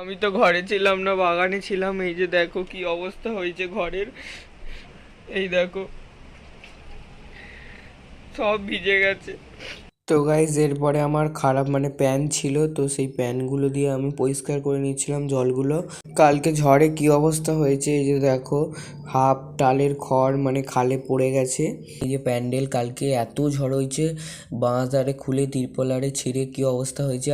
আমি তো ঘরে ছিলাম না, বাগানে ছিলাম। এই যে দেখো কি অবস্থা হয়েছে ঘরের। এই দেখো, সব ভিজে গেছে। তো গাইজ এরপরে আমার খারাপ মানে প্যান ছিল, তো সেই প্যানগুলো দিয়ে আমি পরিষ্কার করে নিচ্ছিলাম জলগুলো। কালকে ঝড়ে কি অবস্থা হয়েছে, এই যে দেখো, হাফ টালের খড় মানে খালে পড়ে গেছে। এই যে প্যান্ডেল, কালকে এত ঝড় হয়েছে, বাঁশ আরে খুলে তিরপল আরে ছিঁড়ে কি অবস্থা হয়েছে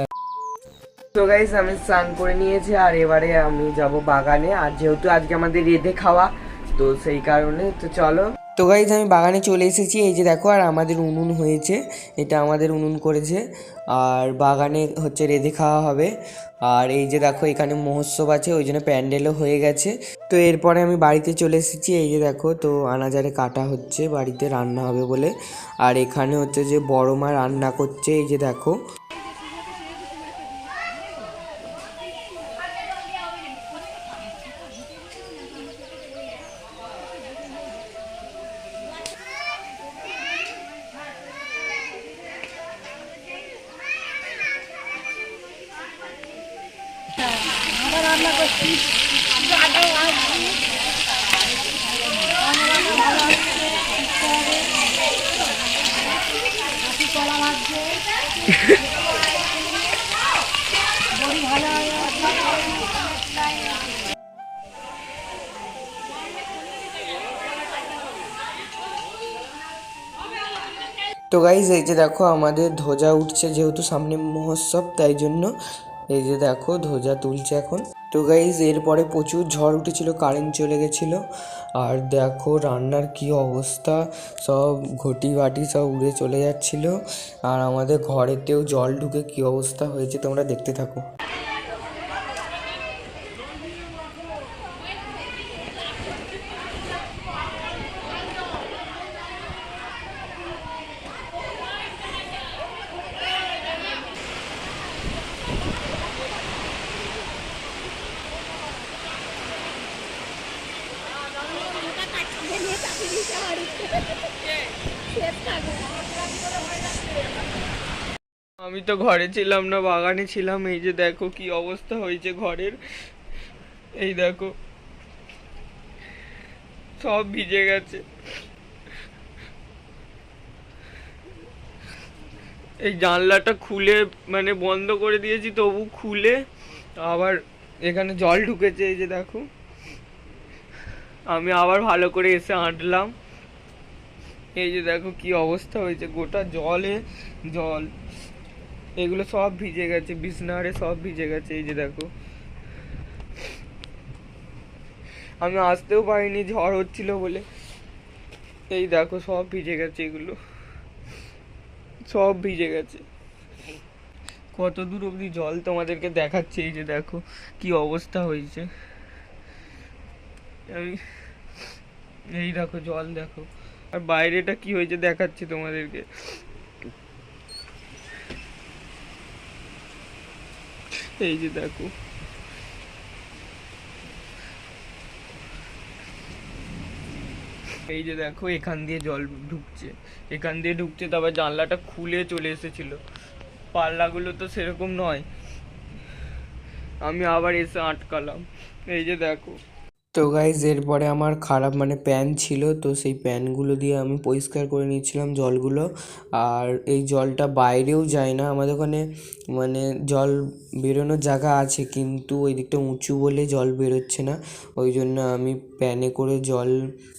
তো গাইস আমি স্নান করে নিয়েছি আর এবারে আমি যাব বাগানে। আর যেহেতু আজকে আমাদের রেঁধে খাওয়া, তো সেই কারণে তো চলো। তো গাইজ আমি বাগানে চলে এসেছি। এই যে দেখো, আর আমাদের উনুন হয়েছে। এটা আমাদের উনুন করেছে। আর বাগানে হচ্ছে রেঁধে খাওয়া হবে। আর এই যে দেখো, এখানে মহোৎসব আছে, ওই জন্য প্যান্ডেলও হয়ে গেছে। তো এরপরে আমি বাড়িতে চলে এসেছি। এই যে দেখো, তো আনাজারে কাটা হচ্ছে, বাড়িতে রান্না হবে বলে। আর এখানে হচ্ছে যে বড় মা রান্না করছে, এই যে দেখো। তো গাইজ এই যে দেখো, আমাদের ধ্বজা উঠছে যেহেতু সামনে মহোৎসব, তাই জন্য এই যে দেখো, ধ্বজা তুলছে এখন। তো গাইজ এরপরে প্রচুর ঝড় উঠেছিল কারেন্ট চলে গেছিল। আর দেখো, রান্নার কি অবস্থা? সব ঘটি বাটি সব উড়ে চলে যাচ্ছিল। আর আমাদের ঘরেতেও জল ঢুকে কি অবস্থা হয়েছে তোমরা দেখতে থাকো। আমি তো ঘরে ছিলাম না, বাগানে ছিলাম। এই যে দেখো কি অবস্থা হয়েছে ঘরের। এই দেখো, সব ভিজে গেছে। এই জানলাটা খুলে মানে বন্ধ করে দিয়েছি, তবু খুলে। আবার এখানে জল ঢুকেছে, এই যে দেখো। আমি আবার ভালো করে এসে আঁটলাম। এই যে দেখো কি অবস্থা হয়েছে, গোটা জলে জল। এগুলো সব ভিজে গেছে, বিছনারে সব ভিজে গেছে, এই যে দেখো। আমি আসতেও পারিনি, ঝড় হচ্ছিল বলে। এই দেখো সব ভিজে গেছে এগুলো। সব ভিজে গেছে। কত দূর অবধি জল তোমাদেরকে দেখাচ্ছে, এই যে দেখো কি অবস্থা হয়েছে। আমি এই দেখো জল দেখো। আর বাইরেটা কি হয়েছে দেখাচ্ছি তোমাদেরকে। এই যে দেখো। এই যে দেখো, এখান দিয়ে জল ঢুকছে। এখান দিয়ে ঢুকছে, তারপর জানলাটা খুলে চলে এসেছিল। পাল্লাগুলো তো সেরকম নয়। আমি আবার এসে আটকালাম। এই যে দেখো। তো গাইজ এরপরে আমার খারাপ মানে প্যান ছিল, তো সেই প্যানগুলো দিয়ে আমি পরিষ্কার করে নিচ্ছিলাম জলগুলো। আর এই জলটা বাইরেও যায় না, আমাদের ওখানে মানে জল বেরোনোর জায়গা আছে, কিন্তু ওই দিকটা উঁচু বলে জল বেরোচ্ছে না। ওই জন্য আমি প্যানে করে জল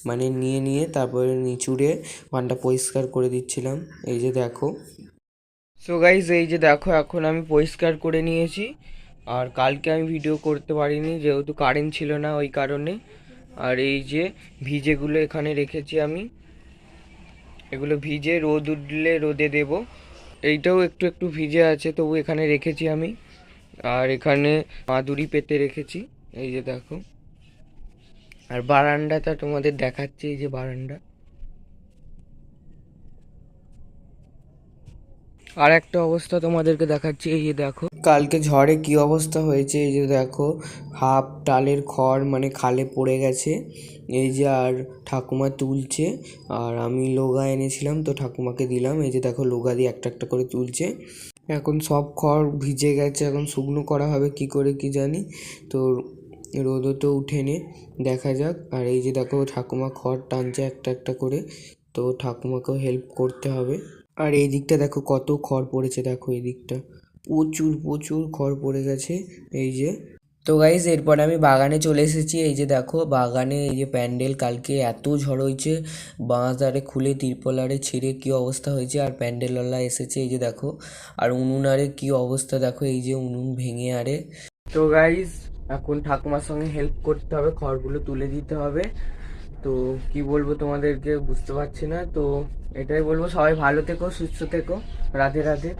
মানে নিয়ে নিয়ে তারপরে নিচুড়ে পানটা পরিষ্কার করে দিচ্ছিলাম। এই যে দেখো। সো গাইজ এই যে দেখো, এখন আমি পরিষ্কার করে নিয়েছি। আর কালকে আমি ভিডিও করতে পারিনি, যেহেতু কারেন্ট ছিল না ওই কারণে। আর এই যে ভিজেগুলো এখানে রেখেছি আমি। এগুলো ভিজে রোদ উঠলে রোদে দেব। এইটাও একটু একটু ভিজে আছে, তবু এখানে রেখেছি আমি। আর এখানে মাদুরি পেতে রেখেছি, এই যে দেখো। আর বারান্দাটা তোমাদের দেখাচ্ছি, এই যে বারান্দা। আর একটা অবস্থা তোমাদেরকে দেখাচ্ছি, এই যে দেখো। কালকে ঝড়ে কি অবস্থা হয়েছে? এই যে দেখো, হাফ টালের খড় মানে খালে পড়ে গেছে। এই যে আর ঠাকুমা তুলছে, আর আমি লোগা এনেছিলাম তো ঠাকুমাকে দিলাম। এই যে দেখো, লোগা দিয়ে একটা একটা করে তুলছে। এখন সব খড় ভিজে গেছে, এখন শুকনো করা হবে কি করে কি জানি? তো রোদও তো উঠেনি, দেখা যাক। আর এই যে দেখো, ঠাকুমা খড় টানছে একটা একটা করে, তো ঠাকুমাকেও হেল্প করতে হবে। আর এই দিকটা দেখো, কত খড় পড়েছে, দেখো এই দিকটা। প্রচুর প্রচুর খড় পড়ে গেছে, এই যে। তো গাইজ এরপরে আমি বাগানে চলে এসেছি, এই যে দেখো, বাগানে এই যে প্যান্ডেল কালকে এত ঝড় হয়েছে বাঁশ আরে খুলে তিরপল আরে ছিঁড়ে কী অবস্থা হয়েছে, আর প্যান্ডেলওয়ালা এসেছে, এই যে দেখো। আর উনুন আরে কী অবস্থা, দেখো, এই যে উনুন ভেঙে আরে। তো গাইজ এখন ঠাকুমার সঙ্গে হেল্প করতে হবে, খড়গুলো তুলে দিতে হবে। তো কি বলব তোমাদেরকে, বুঝতে পারছি না। তো এটাই বলব, সবাই ভালো থেকো, সুস্থ থেকো। রাধে রাধে।